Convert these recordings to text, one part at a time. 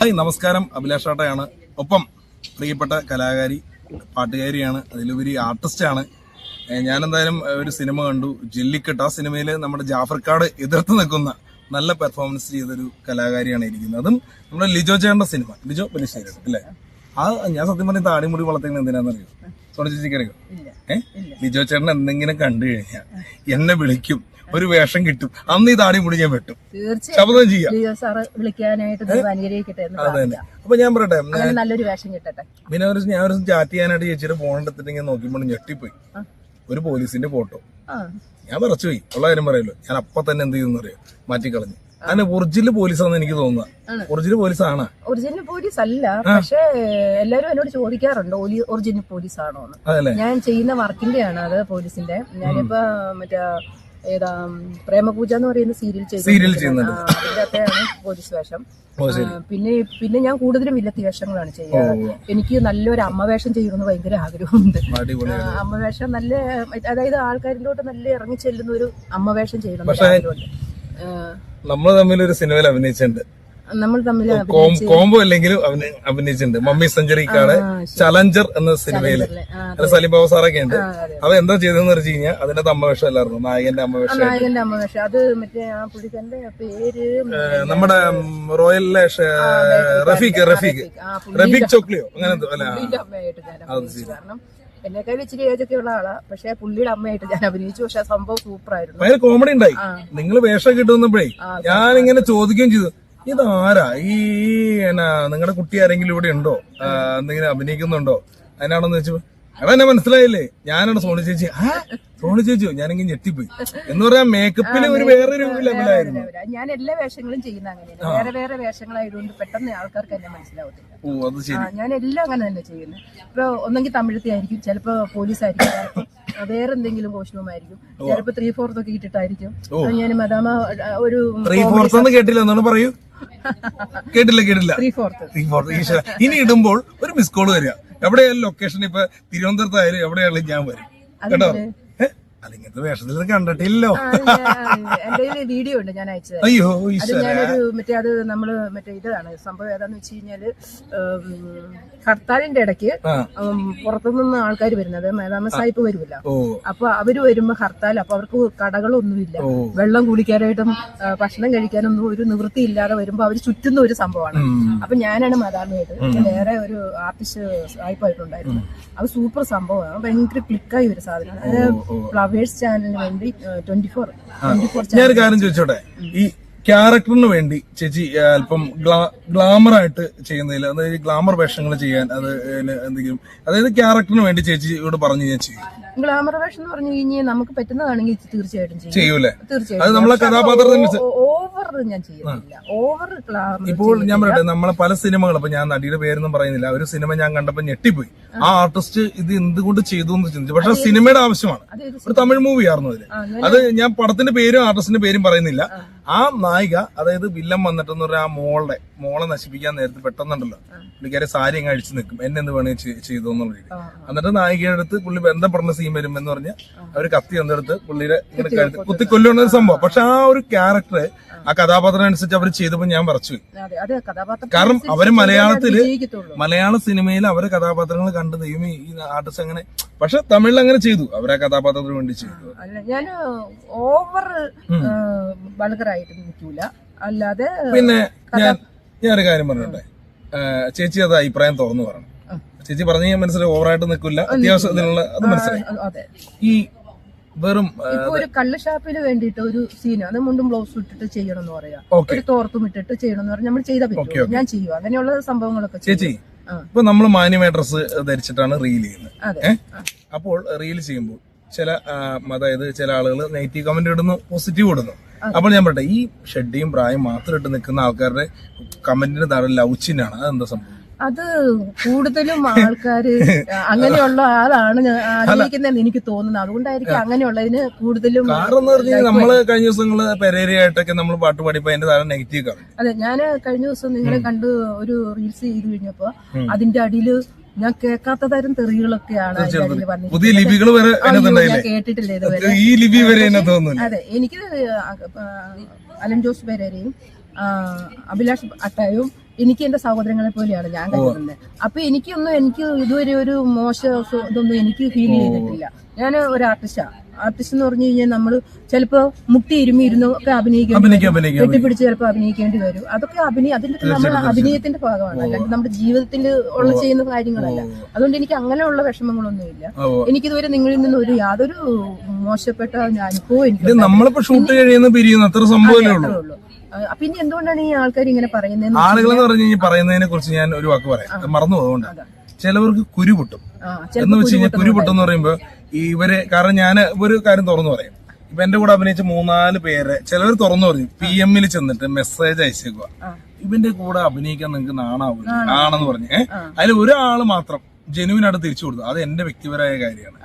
Hi നമസ്കാരം. അഭിലാഷ് ആട്ടയാണ്. ഒപ്പം പ്രിയപ്പെട്ട കലാകാരി പാട്ടുകാരിയാണ് അതിലുപരി ആർട്ടിസ്റ്റാണ് ഞാനെന്തായാലും ഒരു സിനിമ കണ്ടു. ജെല്ലിക്കെട്ട്. ആ സിനിമയിൽ നമ്മുടെ ജാഫർക്കാട് എതിർത്ത് നിൽക്കുന്ന നല്ല പെർഫോമൻസ് ചെയ്തൊരു കലാകാരിയാണ് ഇരിക്കുന്നത്. അതും നമ്മുടെ ലിജോ ചേട്ടന്റെ സിനിമ. ലിജോ പലിശ്ശേരി അല്ലേ? ആ ഞാൻ സത്യം പറഞ്ഞ താടിമുടി വളർത്തുന്നത് എന്തിനാണെന്നറിയോ? സോണി ചേച്ചിക്ക് അറിയോ? ഏഹ് ലിജോ ചേട്ടൻ എന്തെങ്കിലും കണ്ടു കഴിഞ്ഞാൽ എന്നെ വിളിക്കും. ഒരു വേഷം കിട്ടും. അന്ന് ഈ താടിമുടി ഞാൻ വെട്ടും. ശബ്ദം ചെയ്യാം. അപ്പൊ ഞാൻ പറയട്ടെ നല്ലൊരു വേഷം കിട്ടട്ടെ. പിന്നെ ഒരു ഞാൻ ഒരു ചാറ്റ് ചെയ്യാനായിട്ട് ചേച്ചിയുടെ ഫോൺ എടുത്തിട്ട് ഇങ്ങനെ നോക്കിയപ്പോൾ ഞെട്ടിപ്പോയി. ഒരു പോലീസിന്റെ ഫോട്ടോ ഞാൻ പറച്ചു പോയി ഉള്ള കാര്യം പറയല്ലോ. ഞാൻ അപ്പൊ തന്നെ എന്ത് ചെയ്യുന്ന മാറ്റി മാറ്റിക്കളഞ്ഞു. അതിന് ഒറിജിനൽ പോലീസാന്ന് എനിക്ക് ആണ്. തോന്നുന്നത് ഒറിജിനൽ പോലീസാണ് ഒറിജിനൽ പോലീസ് അല്ല. പക്ഷേ എല്ലാരും എന്നോട് ചോദിക്കാറുണ്ട് ഒറിജിനൽ പോലീസ് ആണോ? ഞാൻ ചെയ്യുന്ന വർക്കിന്റെ ആണ് അത് പോലീസിന്റെ ഞാനിപ്പോ മറ്റേ ഏതാ പ്രേമപൂജ എന്ന് പറയുന്ന സീരിയൽ സീരിയൽ ചെയ്യുന്നുണ്ട്. പോലീസ് വേഷം. പിന്നെ പിന്നെ ഞാൻ കൂടുതലും വില്ലത്തി വേഷങ്ങളാണ് ചെയ്യുക. ചെയ്യാറ് എനിക്ക് നല്ലൊരു അമ്മ വേഷം ചെയ്യണമെന്ന് ഭയങ്കര ആഗ്രഹമുണ്ട്. അമ്മ വേഷം നല്ല അതായത് ആൾക്കാരിലോട്ട് നല്ല ഇറങ്ങി ചെല്ലുന്ന ഒരു അമ്മ വേഷം ചെയ്യണം നമ്മൾ തമ്മിൽ ഒരു സിനിമയിൽ അഭിനയിച്ചിട്ടുണ്ട്. നമ്മൾ തമ്മിൽ കോംബോ അല്ലെങ്കിലും അഭിനയ- അഭിനയിച്ചിട്ടുണ്ട്. മമ്മി സെഞ്ചുറിക്കാട് ചലഞ്ചർ എന്ന സിനിമയിൽ. സലീം ബാബു സാറൊക്കെ ഉണ്ട്. അത്. എന്താ ചെയ്തതെന്ന് വെച്ച് കഴിഞ്ഞാൽ അതിന്റെ അമ്മ വേഷം അല്ലായിരുന്നു. നായകന്റെ അമ്മവേഷം വേഷം നായകന്റെ അമ്മവേഷം അത് മറ്റേ ആ പുള്ളിക്കാരന്റെ പേര്? നമ്മുടെ റോയലിലെ റഫീഖ് റഫീഖ് റഫീഖ്. ചോക്ലിയോ. അങ്ങനെ എന്നെക്കാളും അല്ല. കാരണം എന്നെക്കാൾ ഇച്ചിരി ഏജൊക്കെ ഉള്ള ആളാ. പക്ഷെ പുള്ളിയുടെ അമ്മയായിട്ട് ഞാൻ അഭിനയിച്ചു. പക്ഷെ സംഭവം സൂപ്പർ ആയിരുന്നു കോമഡി ഉണ്ടായി. നിങ്ങൾ വേഷം കിട്ടുന്നപ്പോഴേ ഞാൻ ഇങ്ങനെ ചോദിക്കുകയും ചെയ്തു. ഇതാരാ? ഈ എന്നാ നിങ്ങളുടെ കുട്ടി ആരെങ്കിലും ഇവിടെ ഉണ്ടോ? എന്തെങ്കിലും അഭിനയിക്കുന്നുണ്ടോ? അതിനാണെന്ന് വെച്ചു എന്നെ മനസ്സിലായില്ലേ? ഞാനാണ് സോണി ചേച്ചി. ആ സോണി ചേച്ചിയോ ഞാനിങ്ങനെ ഞെട്ടിപ്പോയി. എന്ന് പറയാ മേക്കപ്പിന് ഒരു വേറൊരു ലെവലായിരുന്നു ഞാൻ എല്ലാ വേഷങ്ങളും ചെയ്യുന്ന അങ്ങനെയാണ്. വേറെ വേറെ വേഷങ്ങളായതുകൊണ്ട് പെട്ടെന്ന് ആൾക്കാർക്ക് എന്നെ മനസ്സിലാവത്തില്ല. ഓ അത് ശരി. ഞാൻ എല്ലാം അങ്ങനെ തന്നെ ചെയ്യുന്നത് ഇപ്പൊ ഒന്നെങ്കിൽ തമിഴത്തെ ആയിരിക്കും ചിലപ്പോ പോലീസ് ആയിരിക്കും വേറെ എന്തെങ്കിലും കോസ്റ്റ്യൂം ആയിരിക്കും ചിലപ്പോ ത്രീ ഫോർത്ത് ഒക്കെ ഇട്ടിട്ടായിരിക്കും. ഞാൻ മദാമ ഒരു ത്രീ ഫോർത്ത് കേട്ടില്ല എന്നാണ് പറയൂ? കേട്ടില്ല കേട്ടില്ല. ത്രീ ഫോർത്ത് ഈശ്വര. ഇനി ഇടുമ്പോൾ ഒരു മിസ് കോൾ വരിക. എവിടെയായാലും ലൊക്കേഷൻ ഇപ്പൊ തിരുവനന്തപുരത്തായാലും എവിടെയായാലും ഞാൻ വരും. കേട്ടോ? ഏ? അതിങ്ങനത്തെ വേഷത്തിൽ കണ്ടിട്ടില്ലോ എന്റെ വീഡിയോ ഉണ്ട് ഞാൻ അയച്ചത് അയ്യോ അത് ഞാനൊരു മറ്റേ അത് നമ്മൾ മറ്റേ ഇതാണ് സംഭവം ഏതാന്ന് വെച്ച് കഴിഞ്ഞാൽ ഹർത്താലിന്റെ ഇടയ്ക്ക് പുറത്തുനിന്ന് ആൾക്കാർ വരുന്നത് മേധാമ സാഹിബ് വരുമല്ല അപ്പൊ അവർ വരുമ്പോ ഹർത്താൽ അപ്പൊ അവർക്ക് കടകളൊന്നുമില്ല. വെള്ളം കുടിക്കാനായിട്ടും ഭക്ഷണം കഴിക്കാനൊന്നും ഒരു നിവൃത്തി ഇല്ലാതെ വരുമ്പോ അവർ ചുറ്റുന്ന ഒരു സംഭവമാണ്. അപ്പൊ ഞാനാണ് മദാമയായിട്ട് പിന്നെ വേറെ ഒരു ആർട്ടിസ്റ്റ് സായിപ്പായിട്ടുണ്ടായിരുന്നു. അത് സൂപ്പർ സംഭവമാണ്. ഭയങ്കര ക്ലിക്കായി ഒരു സാധനം അത് ഓ. ഫ്ലവേഴ്സ് ചാനലിന് വേണ്ടി ട്വന്റി ഫോർ ട്വന്റി ഫോർ ഞാനൊരു കാര്യം ചോദിച്ചോട്ടെ? ഈ ക്യാരക്ടറിന് വേണ്ടി ചേച്ചി അല്പം ഗ്ലാമർ ആയിട്ട് ചെയ്യുന്നതിൽ അതായത് ഗ്ലാമർ വേഷങ്ങൾ ചെയ്യാൻ അത് എന്തെങ്കിലും അതായത് ക്യാരക്ടറിന് വേണ്ടി ചേച്ചി ഇവിടെ പറഞ്ഞു ഞാൻ ചെയ്യും. ഗ്ലാമർ വേഷം എന്ന് പറഞ്ഞു കഴിഞ്ഞാൽ നമുക്ക് പറ്റുന്നതാണെങ്കിൽ തീർച്ചയായിട്ടും ചെയ്യും. ചെയ്യൂലേ? തീർച്ചയായിട്ടും. അത് നമ്മളെ കഥാപാത്രത്തിന് ഓവർ ഞാൻ ചെയ്യുന്നില്ല. ഓവർ ഇപ്പോൾ ഞാൻ പറയട്ടെ നമ്മളെ പല സിനിമകൾ ഇപ്പൊ ഞാൻ നടിയുടെ പേരൊന്നും പറയുന്നില്ല. ഒരു സിനിമ ഞാൻ കണ്ടപ്പോ ഞെട്ടിപ്പോയി. ആ. ആർട്ടിസ്റ്റ് ഇത് എന്തുകൊണ്ട് ചെയ്തു എന്ന് ചിന്തിച്ചു. പക്ഷെ സിനിമയുടെ ആവശ്യമാണ്. ഒരു തമിഴ് മൂവി ആയിരുന്നു അതിൽ അത് ഞാൻ പടത്തിന്റെ പേരും ആർട്ടിസ്റ്റിന്റെ പേരും പറയുന്നില്ല. ആ. നായിക അതായത് വില്ലൻ വന്നിട്ടെന്ന് പറഞ്ഞാൽ ആ മോളെ മോളെ നശിപ്പിക്കാൻ നേരത്തെ പെട്ടെന്നുണ്ടല്ലോ. പുള്ളിക്കാരെ സാരി അങ്ങ് അഴിച്ചു നിൽക്കും. എന്നെ എന്ത് വേണേ ചെയ്തു എന്നുള്ള രീതി എന്നിട്ട് നായികയുടെ അടുത്ത് പുള്ളി ബന്ധപ്പെടുന്ന സീൻ വരും എന്ന് പറഞ്ഞ് അവർ കത്തി എന്നെടുത്ത് പുള്ളിയുടെ ഇങ്ങനെ കുത്തിക്കൊല്ലുന്ന ഒരു സംഭവം. പക്ഷെ ആ ഒരു ക്യാരക്ടർ ആ കഥാപാത്രം അനുസരിച്ച് അവർ ചെയ്തപ്പോൾ ഞാൻ പറച്ചു കാരണം അവർ മലയാളത്തിൽ മലയാള സിനിമയിൽ അവരെ കഥാപാത്രങ്ങൾ കണ്ട് ദൈവം ഈ ആർട്ടിസ്റ്റ് അങ്ങനെ പക്ഷെ തമിഴിൽ അങ്ങനെ ചെയ്തു. അവരെ കഥാപാത്രത്തിന് വേണ്ടി ചെയ്തു. ഞാൻ ഓവർ നിൽക്കൂല. അല്ലാതെ പിന്നെ ഞാൻ ഞാൻ ഒരു കാര്യം പറഞ്ഞോട്ടെ? ചേച്ചി അത് അഭിപ്രായം തുറന്നു പറഞ്ഞു. ചേച്ചി പറഞ്ഞ ഞാൻ മനസ്സിലായി ഓവറായിട്ട് നിൽക്കില്ല. അത്യാവശ്യത്തിനുള്ള അത് മനസ്സിലായി. ഈ വെറും ഒരു കള്ള് ഷാപ്പിന് വേണ്ടിയിട്ട് ഒരു സീൻ അത് മുണ്ടും ബ്ലൗസ് ഇട്ടിട്ട് ചെയ്യണം എന്ന് പറയാം ഒരു തോർത്തും ഇട്ടിട്ട് ചെയ്യണം എന്ന് പറഞ്ഞാൽ നമ്മൾ ചെയ്താൽ പറ്റും. ഞാൻ ചെയ്യും അങ്ങനെയുള്ള സംഭവങ്ങളൊക്കെ ചേച്ചി ഇപ്പൊ നമ്മൾ മാന്യമായ ഡ്രസ്സ് ധരിച്ചിട്ടാണ് റീൽ ചെയ്യുന്നത് അപ്പോൾ റീൽ ചെയ്യുമ്പോൾ ചില അതായത് ചില ആളുകൾ നെഗറ്റീവ് കമന്റ് ഇടുന്നു പോസിറ്റീവ് ഇടുന്നു. അപ്പോൾ ഞാൻ പറയട്ടെ ഈ ഷെഡിയും പ്രായം മാത്രം ഇട്ട് നിൽക്കുന്ന ആൾക്കാരുടെ കമന്റിന് താഴെ ലൗച്ചിനാണ് അതെന്താ സംഭവം? അത് കൂടുതലും ആൾക്കാര് അങ്ങനെയുള്ള ആളാണ് ആഗ്രഹിക്കുന്നതെന്ന് എനിക്ക് തോന്നുന്നത്. അതുകൊണ്ടായിരിക്കും അങ്ങനെയുള്ളതിന് കൂടുതലും നമ്മൾ കഴിഞ്ഞ ദിവസങ്ങൾ പെരേരയായിട്ടൊക്കെ നമ്മൾ പാട്ട് പാടിയപ്പോ അതിന്റെ താഴെ നെഗറ്റീവ് അതെ ഞാൻ കഴിഞ്ഞ ദിവസം നിങ്ങളെ കണ്ട് ഒരു റീൽസ് ചെയ്ത് കഴിഞ്ഞപ്പോ അതിന്റെ അടിയിൽ ഞാൻ കേൾക്കാത്ത തരം തെറികളൊക്കെയാണ് പുതിയ ലിപികൾ വരെ ഞാൻ കേട്ടിട്ടില്ല ഇതുവരെ. ഈ ലിപി വരെ അതെ എനിക്ക് അലൻ ജോസ് പെരേരയും അഭിലാഷ് അട്ടായും എനിക്ക് എന്റെ സഹോദരങ്ങളെ പോലെയാണ് ഞാൻ കരുതുന്നത് അപ്പൊ എനിക്കൊന്നും എനിക്ക് ഇതുവരെ ഒരു മോശ ഇതൊന്നും എനിക്ക് ഫീൽ ചെയ്തിട്ടില്ല. ഞാൻ ഒരു ആർട്ടിസ്റ്റാ ആർട്ടിസ്റ്റ് എന്ന് പറഞ്ഞു കഴിഞ്ഞാൽ നമ്മൾ ചിലപ്പോ മുട്ടി ഇരുമി ഇരുന്നു ഒക്കെ അഭിനയിക്കേണ്ടി കെട്ടിപ്പിടിച്ച് ചിലപ്പോൾ അഭിനയിക്കേണ്ടി വരും. അതൊക്കെ അഭിനയ അതിന്റെ നമ്മൾ അഭിനയത്തിന്റെ ഭാഗമാണ്. അല്ലാണ്ട് നമ്മുടെ ജീവിതത്തിൽ ഉള്ള ചെയ്യുന്ന കാര്യങ്ങളല്ല. അതുകൊണ്ട് എനിക്ക് അങ്ങനെയുള്ള വിഷമങ്ങളൊന്നുമില്ല. എനിക്കിതുവരെ നിങ്ങളിൽ നിന്ന് ഒരു യാതൊരു മോശപ്പെട്ട അനുഭവം എനിക്ക് നമ്മളിപ്പോ ഷൂട്ട് കഴിയുന്ന പിരിയുന്ന അത്ര സംഭവമല്ലേ ഉള്ളൂ. പിന്നെ എന്തുകൊണ്ടാണ് ഈ ആൾക്കാർ ഇങ്ങനെ പറയുന്നത് ആളുകൾ എന്ന് പറഞ്ഞു കഴിഞ്ഞാൽ പറയുന്നതിനെ കുറിച്ച് ഞാൻ ഒരു വാക്ക് പറയാം. മറന്നു പോകുന്നുണ്ട് ചിലവർക്ക് കുരു പൊട്ടും. എന്ന് വെച്ച് കഴിഞ്ഞാൽ കുരു പൊട്ടും എന്ന് പറയുമ്പോ ഇവരെ കാരണം ഞാൻ ഒരു കാര്യം തുറന്നു പറയാം. ഇപ്പൊ എന്റെ കൂടെ അഭിനയിച്ച മൂന്നാൽ പേരെ ചിലവർ തുറന്നു പറഞ്ഞു. പി എമ്മിൽ ചെന്നിട്ട് മെസ്സേജ് അയച്ചേക്കുക ഇവന്റെ കൂടെ അഭിനയിക്കാൻ നിങ്ങൾക്ക് നാണാവൂ. ആണെന്ന് പറഞ്ഞു. അതിൽ ഒരാൾ മാത്രം ജനുവിനായിട്ട് തിരിച്ചു കൊടുത്തു. അത് എന്റെ വ്യക്തിപരമായ കാര്യമാണ്.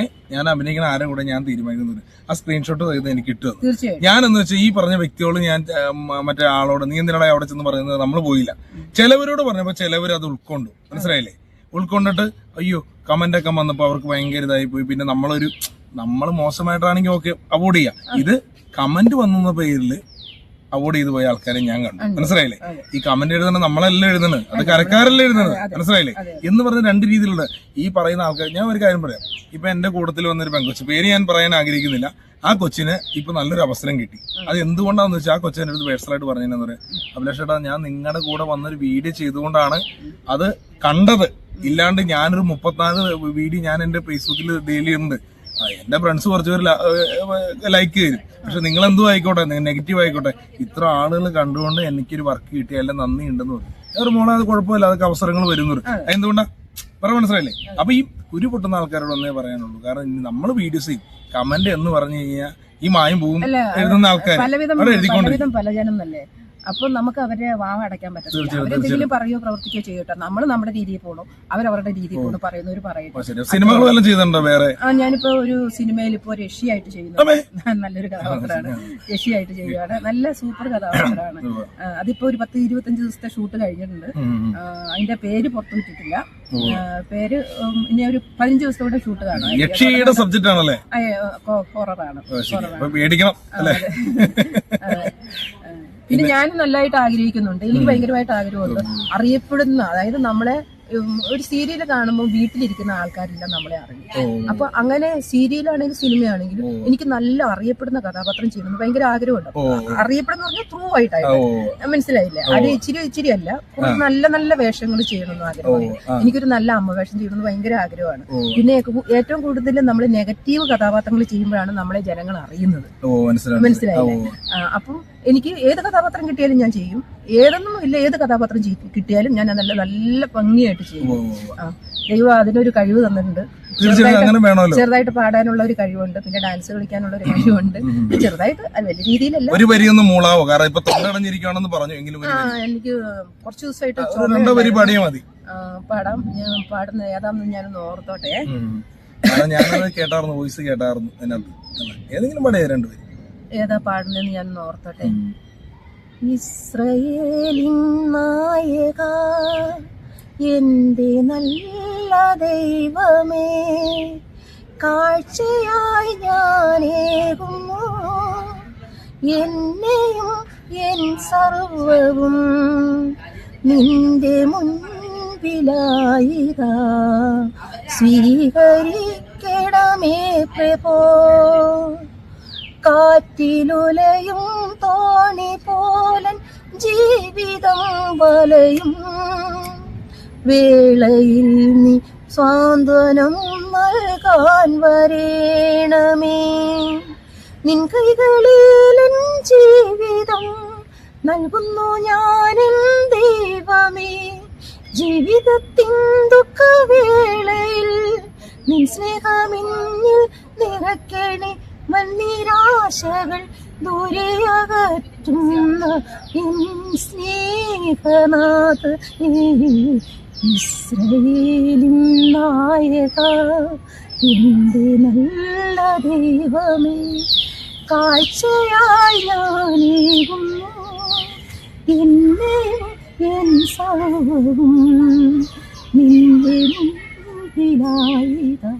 ഏഹ് ഞാൻ അഭിനയിക്കുന്ന ആരെ കൂടെ ഞാൻ തീരുമാനിക്കുന്നുണ്ട് ആ സ്ക്രീൻഷോട്ട് ചെയ്ത് എനിക്ക് കിട്ടും തീർച്ചയായും ഞാൻ എന്ന് വെച്ചാൽ ഈ പറഞ്ഞ വ്യക്തിയോട് ഞാൻ മറ്റേ ആളോട് നീ എന്തിനാണ് അവിടെ ചെന്ന് പറയുന്നത്? നമ്മൾ പോയില്ല. ചിലവരോട് പറഞ്ഞപ്പോ ചിലവർ അത് ഉൾക്കൊണ്ടു. മനസ്സിലായില്ലേ? ഉൾക്കൊണ്ടിട്ട് അയ്യോ കമന്റ് ഒക്കെ വന്നപ്പോ അവർക്ക് ഭയങ്കര ഇതായി പോയി. പിന്നെ നമ്മളൊരു നമ്മൾ മോശമായിട്ടാണെങ്കിൽ ഓക്കെ അവോയ്ഡ് ചെയ്യാം. ഇത് കമന്റ് വന്ന പേരിൽ അവോയ്ഡ് ചെയ്തു പോയ ആൾക്കാരെ ഞാൻ കണ്ടു. മനസ്സിലായില്ലേ? ഈ കമന്റ് എഴുതുന്നത് നമ്മളല്ല എഴുതുന്നത്? അത് കരക്കാരല്ല എഴുതുന്നത്? മനസ്സിലായില്ലേ? എന്ന് പറഞ്ഞ രണ്ട് രീതിയിലുള്ള ഈ പറയുന്ന ആൾക്കാർ ഞാൻ ഒരു കാര്യം പറയാം. ഇപ്പൊ എന്റെ കൂട്ടത്തിൽ വന്നൊരു പെൺകൊച്ചു പേര് ഞാൻ പറയാൻ ആഗ്രഹിക്കുന്നില്ല. ആ കൊച്ചിന് ഇപ്പൊ നല്ലൊരു അവസരം കിട്ടി. അത് എന്തുകൊണ്ടാന്ന് വെച്ചാൽ ആ കൊച്ചിന്റെ അടുത്ത് പേഴ്സണലായിട്ട് പറഞ്ഞതെന്ന് പറയാം. അഭിലാഷ് ചേട്ടാ ഞാൻ നിങ്ങളുടെ കൂടെ വന്നൊരു വീഡിയോ ചെയ്തുകൊണ്ടാണ് അത് കണ്ടത്. ഇല്ലാണ്ട് ഞാനൊരു മുപ്പത്തിനാല് വീഡിയോ ഞാൻ എന്റെ ഫേസ്ബുക്കിൽ ഡെയിലി ഉണ്ട് എന്റെ ഫ്രണ്ട്സ് കുറച്ച് പേര് ലൈക്ക് ചെയ്തു. പക്ഷെ നിങ്ങൾ എന്തും ആയിക്കോട്ടെ നെഗറ്റീവ് ആയിക്കോട്ടെ. ഇത്ര ആളുകൾ കണ്ടുകൊണ്ട് എനിക്കൊരു വർക്ക് കിട്ടിയാലും നന്ദി ഉണ്ടെന്ന് പറഞ്ഞു. ഒരു മോളെ അത് കുഴപ്പമില്ല അതൊക്കെ അവസരങ്ങൾ വരുന്നു എന്തുകൊണ്ടാ പറ മനസ്സിലായില്ലേ? അപ്പൊ ഈ കുരു പൊട്ടുന്ന ആൾക്കാരോട് ഒന്നേ പറയാനുള്ളൂ. കാരണം ഇനി നമ്മൾ വീഡിയോസ് കമന്റ് എന്ന് പറഞ്ഞു കഴിഞ്ഞാൽ ഈ മായം പോകും എഴുതുന്ന ആൾക്കാർ പലവിധം പലജനം അല്ലേ അപ്പൊ നമുക്ക് അവരെ വാവ അടയ്ക്കാൻ പറ്റത്തില്ല. അവരെന്തെങ്കിലും പറയോ പ്രവർത്തിക്കുകയോ ചെയ്യട്ടെ. നമ്മൾ നമ്മുടെ രീതിയിൽ പോകണം അവരവരുടെ രീതിയിൽ പോകണം പറയുന്നവർ പറയട്ടെ. ചെയ്തിട്ടുണ്ടോ വേറെ? ആ ഞാനിപ്പോ ഒരു സിനിമയിൽ ഇപ്പോ രക്ഷിയായിട്ട് ചെയ്യുന്നു. നല്ലൊരു കഥാപാത്രമാണ്. രക്ഷിയായിട്ട് ചെയ്യുകയാണ് നല്ല സൂപ്പർ കഥാപാത്രമാണ്. ആ, അതിപ്പോ ഒരു പത്ത് ഇരുപത്തഞ്ച് ദിവസത്തെ ഷൂട്ട് കഴിഞ്ഞിട്ടുണ്ട്. അതിന്റെ പേര് പുറത്തു വിട്ടിട്ടില്ല. പേര് ഇനി ഒരു പതിനഞ്ച് ദിവസത്തോടെ ഷൂട്ട് കാണാം. യക്ഷിയുടെ സബ്ജക്റ്റ് ആണല്ലേ? ഹൊററാണ് പേടിക്കണം. ആ. പിന്നെ ഞാൻ നല്ലതായിട്ട് ആഗ്രഹിക്കുന്നുണ്ട്. എനിക്ക് ഭയങ്കരമായിട്ട് ആഗ്രഹമുണ്ട്. അറിയപ്പെടുന്ന അതായത് നമ്മളെ ഒരു സീരിയൽ കാണുമ്പോൾ വീട്ടിലിരിക്കുന്ന ആൾക്കാരെല്ലാം നമ്മളെ അറിയും അപ്പൊ അങ്ങനെ സീരിയലാണെങ്കിലും സിനിമയാണെങ്കിലും എനിക്ക് നല്ല അറിയപ്പെടുന്ന കഥാപാത്രം ചെയ്യണം ഭയങ്കര ആഗ്രഹമുണ്ട്. അറിയപ്പെടുന്ന പറഞ്ഞാൽ ത്രൂ ആയിട്ടായിരുന്നു മനസ്സിലായില്ലേ? അത് ഇച്ചിരി ഇച്ചിരി അല്ല നല്ല നല്ല വേഷങ്ങൾ ചെയ്യണമെന്ന് ആഗ്രഹമാണ് എനിക്കൊരു നല്ല അമ്മ വേഷം ചെയ്യണമെന്ന് ഭയങ്കര ആഗ്രഹമാണ്. പിന്നെ ഏറ്റവും കൂടുതൽ നമ്മൾ നെഗറ്റീവ് കഥാപാത്രങ്ങൾ ചെയ്യുമ്പോഴാണ് നമ്മളെ ജനങ്ങൾ അറിയുന്നത്. മനസ്സിലായി മനസ്സിലായില്ലേ? അപ്പം എനിക്ക് ഏത് കഥാപാത്രം കിട്ടിയാലും ഞാൻ ചെയ്യും. ഏതൊന്നും ഇല്ല ഏത് കഥാപാത്രം കിട്ടിയാലും ഞാൻ നല്ല നല്ല ഭംഗിയായിട്ട് ചെയ്യും. ആ, ദൈവം അതിനൊരു കഴിവ് തന്നിട്ടുണ്ട്. ചെറുതായിട്ട് പാടാനുള്ള ഒരു കഴിവുണ്ട് പിന്നെ ഡാൻസ് കളിക്കാനുള്ള ഒരു കഴിവുണ്ട്. ചെറുതായിട്ട് വലിയ രീതിയിലല്ല. ഒരു മൂളാവോ? കാരണം ഇപ്പൊ തൊണ്ടടഞ്ഞിരിക്കുകയാണെന്ന് പറഞ്ഞു. എങ്കിലും ആ എനിക്ക് കുറച്ച് ദിവസമായിട്ട് പാടാം. ഞാൻ പാടുന്ന ഏതാണെന്ന് ഞാനൊന്ന് ഓർത്തോട്ടെ. ഞാൻ കേട്ടായിരുന്നു വോയിസ് കേട്ടായിരുന്നു ഏതെങ്കിലും പാടിയ രണ്ടുപേര് ഏതാ പാടുന്നതെന്ന് ഞാൻ ഓർത്തോട്ടെ? ഇസ്രയേലിൻ നായക എന്റെ നല്ല ദൈവമേ കാഴ്ചയായി ഞാനേകുന്നു. എന്നെയും എൻ സർവവും നിന്റെ മുൻപിലായിക സ്വീകരിക്കണമേ പ്രഭോ. കാറ്റിലുലയും തോണി പോലൻ ജീവിതം വലയും. വേളയിൽ നീ സ്വാന്തനം നൽകാൻ വരേണമേ. നിൻ കൈകളിൽ ജീവിതം നൽകുന്നു ഞാനും ദൈവമേ. ജീവിതത്തിൻ ദുഃഖവേളയിൽ നിൻ സ്നേഹമിന്നിൽ നിറയ്ക്കണേ മണ്ണിരാശകൾ ദൂരെയകറ്റുന്ന സ്നേഹനാഥ ഇസ്രയേലിൻ നായക എന്റെ നല്ല ദൈവമേ കാഴ്ചയായി ഞാനേകുന്നു. എന്നെ എൻ സർവവും നിന്റെ മുൻപിലായിതാ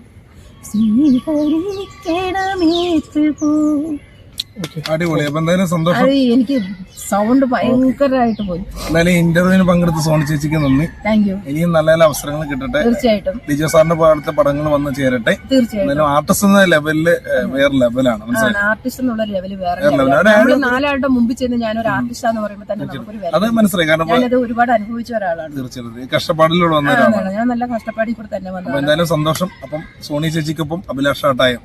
സ്വീകരിക്കണമേ പ്രഭു അടിപൊളി. അപ്പൊ എന്തായാലും സന്തോഷം. എനിക്ക് സൗണ്ട് ഭയങ്കരമായിട്ട് പോയി. എന്തായാലും ഇന്റർവ്യൂവിന് പങ്കെടുത്ത സോണി ചേച്ചിക്ക് നന്ദി. താങ്ക് യു ഇനിയും നല്ല നല്ല അവസരങ്ങൾ കിട്ടട്ടെ. തീർച്ചയായിട്ടും. ലിജോ സാറിന്റെ പാടത്തെ പടങ്ങൾ വന്ന് ചേരട്ടെ. തീർച്ചയായിട്ടും. എന്തായാലും ആർട്ടിസ്റ്റ് എന്ന ലെവലിൽ വേറെ ലെവലാണ് ആർട്ടിസ്റ്റ് എന്നുള്ള ലെവൽ വേറെ നാലാളുടെ മുമ്പിൽ ചെന്ന് ഞാനൊരു ആർട്ടിസ്റ്റാന്ന് പറയുമ്പോൾ തന്നെ നമുക്കൊരു അത് മനസ്സിലായി. കാരണം ഞാനത് ഒരുപാട് അനുഭവിച്ച ഒരാളാണ്. തീർച്ചയായിട്ടും. കഷ്ടപ്പാടിലൂടെ അതാണ്. ഞാൻ നല്ല കഷ്ടപ്പാടി കൂടെ തന്നെ വന്നു എന്തായാലും സന്തോഷം. അപ്പം സോണി ചേച്ചിക്കൊപ്പം അഭിലാഷ് ഷാട്ടായം